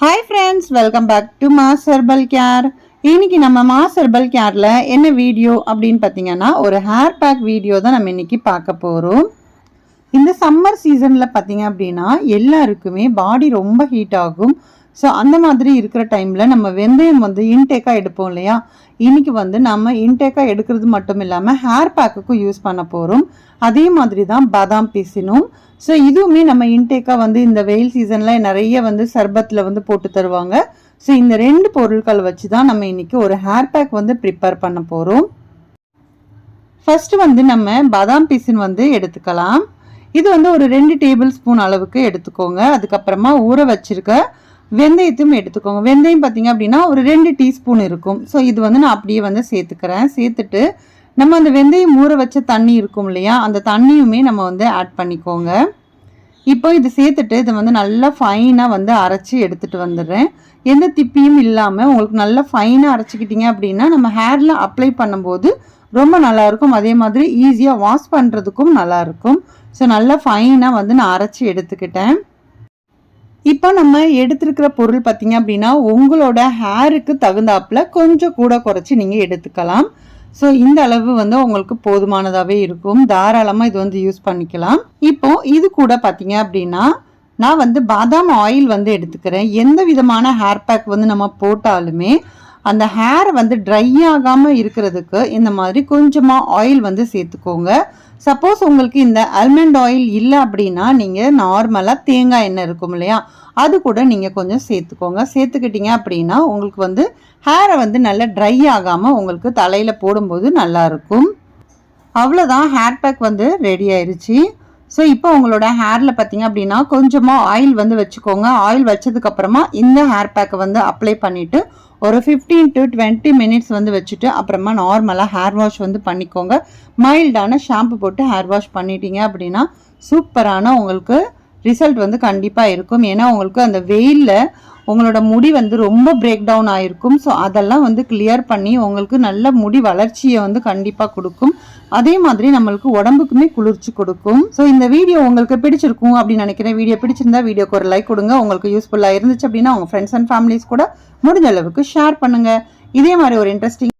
Hi friends welcome back to mass herbal care இன்னைக்கு நம்ம mass herbal கேரில் என்ன video அப்படின்னு பார்த்தீங்கன்னா ஒரு ஹேர் பேக் வீடியோ தான் நம்ம இன்னைக்கு பார்க்க போகிறோம் இந்த சம்மர் சீசனில் பார்த்தீங்க அப்படின்னா எல்லாருக்குமே பாடி ரொம்ப ஹீட் ஆகும். ஸோ அந்த மாதிரி இருக்கிற டைமில் நம்ம வெந்தயம் வந்து இன்டேக்காக எடுப்போம் இல்லையா? இன்னைக்கு வந்து நம்ம இன்டேக்காக எடுக்கிறது மட்டும் இல்லாமல் ஹேர் பேக்குக்கும் யூஸ் பண்ண போகிறோம் அதே மாதிரி தான் பாதாம் பிசினும். ஸோ இதுவுமே நம்ம இன்டேக்காக வந்து இந்த வெயில் சீசனில் நிறைய வந்து சர்பத்தில் வந்து போட்டு தருவாங்க. ஸோ இந்த ரெண்டு பொருட்கள் வச்சு தான் நம்ம இன்றைக்கி ஒரு ஹேர் பேக் வந்து ப்ரிப்பேர் பண்ண போகிறோம் ஃபஸ்ட்டு வந்து நம்ம பாதாம் பிசின் வந்து எடுத்துக்கலாம். இது வந்து ஒரு ரெண்டு டேபிள் ஸ்பூன் அளவுக்கு எடுத்துக்கோங்க. அதுக்கப்புறமா ஊற வச்சிருக்க வெந்தயத்தையும் எடுத்துக்கோங்க. வெந்தயம் பார்த்தீங்க அப்படின்னா ஒரு ரெண்டு டீஸ்பூன் இருக்கும். ஸோ இது வந்து நான் அப்படியே வந்து சேர்த்துக்கிறேன். சேர்த்துட்டு நம்ம அந்த வெந்தயம் ஊற வச்ச தண்ணி இருக்கும் இல்லையா? அந்த தண்ணியுமே நம்ம வந்து ஆட் பண்ணிக்கோங்க. இப்போ இது சேர்த்துட்டு இதை வந்து நல்லா ஃபைனாக வந்து அரைச்சி எடுத்துகிட்டு வந்துடுறேன். எந்த திப்பியும் இல்லாமல் உங்களுக்கு நல்லா ஃபைனாக அரைச்சிக்கிட்டீங்க அப்படின்னா நம்ம ஹேரில் அப்ளை பண்ணும்போது ரொம்ப நல்லாயிருக்கும். அதே மாதிரி ஈஸியாக வாஷ் பண்ணுறதுக்கும் நல்லாயிருக்கும். ஸோ நல்லா ஃபைனாக வந்து நான் அரைச்சி எடுத்துக்கிட்டேன். இப்போ நம்ம எடுத்துருக்கிற பொருள் பார்த்தீங்க அப்படின்னா உங்களோட ஹேருக்கு தகுந்தாப்புல கொஞ்சம் கூட குறைச்சி நீங்கள் எடுத்துக்கலாம். ஸோ இந்த அளவு வந்து உங்களுக்கு போதுமானதாகவே இருக்கும். தாராளமாக இது வந்து யூஸ் பண்ணிக்கலாம். இப்போ இது கூட பார்த்தீங்க அப்படின்னா நான் வந்து பாதாம் ஆயில் வந்து எடுத்துக்கிறேன். எந்த விதமான ஹேர் பேக் வந்து நம்ம போட்டாலுமே அந்த ஹேர் வந்து ட்ரை ஆகாமல் இருக்கிறதுக்கு இந்த மாதிரி கொஞ்சமாக ஆயில் வந்து சேர்த்துக்கோங்க. சப்போஸ் உங்களுக்கு இந்த அல்மண்ட் ஆயில் இல்லை அப்படின்னா நீங்கள் நார்மலாக தேங்காய் எண்ணெய் இருக்கும் இல்லையா? அது கூட நீங்கள் கொஞ்சம் சேர்த்துக்கோங்க. சேர்த்துக்கிட்டீங்க அப்படின்னா உங்களுக்கு வந்து ஹேரை வந்து நல்லா ட்ரை ஆகாமல் உங்களுக்கு தலையில் போடும்போது நல்லாயிருக்கும் அவ்வளோதான் ஹேர் பேக் வந்து ரெடி ஆயிடுச்சு ஸோ இப்போ உங்களோட ஹேரில் பார்த்தீங்க அப்படின்னா கொஞ்சமாக ஆயில் வந்து வச்சுக்கோங்க. ஆயில் வச்சதுக்கப்புறமா இந்த ஹேர் பேக்கை வந்து அப்ளை பண்ணிவிட்டு ஒரு ஃபிஃப்டீன் டு டுவெண்ட்டி மினிட்ஸ் வந்து வச்சுட்டு அப்புறமா நார்மலாக ஹேர் வாஷ் வந்து பண்ணிக்கோங்க. மைல்டான ஷாம்பு போட்டு ஹேர் வாஷ் பண்ணிட்டீங்க அப்படின்னா சூப்பரான உங்களுக்கு ரிசல்ட் வந்து கண்டிப்பாக இருக்கும். ஏன்னா உங்களுக்கு அந்த வெயிலில் உங்களோட முடி வந்து ரொம்ப பிரேக் டவுன் ஆகிருக்கும் ஸோ அதெல்லாம் வந்து கிளியர் பண்ணி உங்களுக்கு நல்ல முடி வளர்ச்சியை வந்து கண்டிப்பாக கொடுக்கும். அதே மாதிரி நம்மளுக்கு உடம்புக்குமே குளிர்ச்சி கொடுக்கும். ஸோ இந்த வீடியோ உங்களுக்கு பிடிச்சிருக்கும் அப்படின்னு நினைக்கிறேன். வீடியோ பிடிச்சிருந்தா வீடியோக்கு ஒரு லைக் கொடுங்க. உங்களுக்கு யூஸ்ஃபுல்லாக இருந்துச்சு அப்படின்னா உங்கள் ஃப்ரெண்ட்ஸ் அண்ட் ஃபேமிலிஸ் கூட முடிஞ்ச அளவுக்கு ஷேர் பண்ணுங்கள் இதே மாதிரி ஒரு இன்ட்ரெஸ்டிங்